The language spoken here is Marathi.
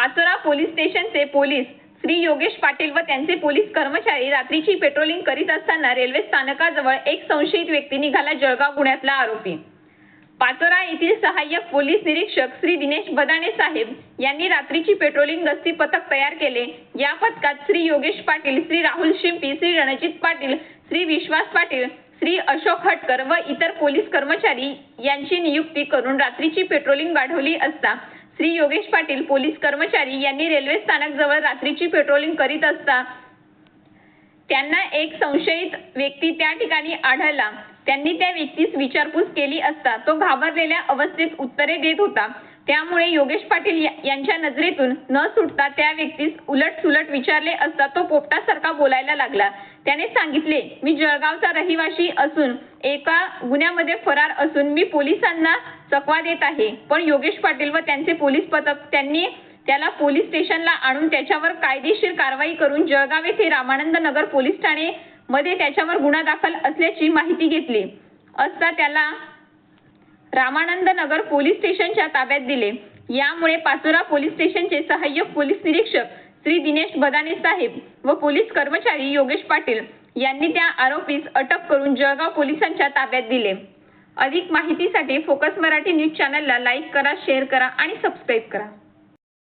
पाचोरा पोलीस स्टेशनचे पोलीस श्री योगेश पाटील व त्यांचे पोलीस कर्मचारी रात्रीची पेट्रोलिंग करीत असताना रेल्वे स्थानकाजवळ एक संशयित व्यक्ती निघाला जळगाव गुन्ह्यातला आरोपी. पाचोरा येथील सहाय्यक पोलीस निरीक्षक श्री दिनेश बदाणे साहेब यांनी रात्रीची पेट्रोलिंग गस्ती पथक तयार केले. या पथकात श्री योगेश पाटील श्री राहुल शिंपी श्री रणजित पाटील श्री विश्वास पाटील श्री अशोक हटकर व इतर पोलीस कर्मचारी यांची नियुक्ती करून रात्रीची पेट्रोलिंग वाढवली असता श्री योगेश पाटील पोलीस कर्मचारी यांनी रेल्वे स्थानक जवळ रात्रीची पेट्रोलिंग करीत असता त्यांना एक संशयित व्यक्ती त्या ठिकाणी आढळला. त्यांनी त्या व्यक्तीस विचारपूस केली असता तो घाबरलेल्या अवस्थेत उत्तरे देत होता. त्यामुळे योगेश पाटील यांच्या नजरेतून न सुटता त्या व्यक्तीस उलट सुलट विचारले असता तो पोपटासारखा बोलायला लागला. त्याने सांगितले मी जळगावचा रहिवाशी असून एका गुन्ह्यामध्ये फरार असून मी पोलिसांना चकवा देत आहे. पण योगेश पाटील व त्यांचे पोलीस पथक त्यांनी त्याला पोलीस स्टेशनला आणून त्याच्यावर कायदेशीर कारवाई करून जळगाव येथे रामानंद नगर पोलीस ठाणे मध्ये त्याच्यावर गुन्हा दाखल असल्याची माहिती घेतली. असता त्याला रामानंद नगर पोलीस स्टेशनच्या ताब्यात दिले. यामुळे पाचोरा पोलीस स्टेशनचे सहाय्यक पोलीस निरीक्षक श्री दिनेश बदाने साहेब व पोलीस कर्मचारी योगेश पाटील यांनी त्या आरोपीस अटक करून जळगाव पोलिसांच्या ताब्यात दिले. अधिक माहितीसाठी फोकस मराठी न्यूज चॅनलला लाईक करा शेअर करा आणि सबस्क्राईब करा.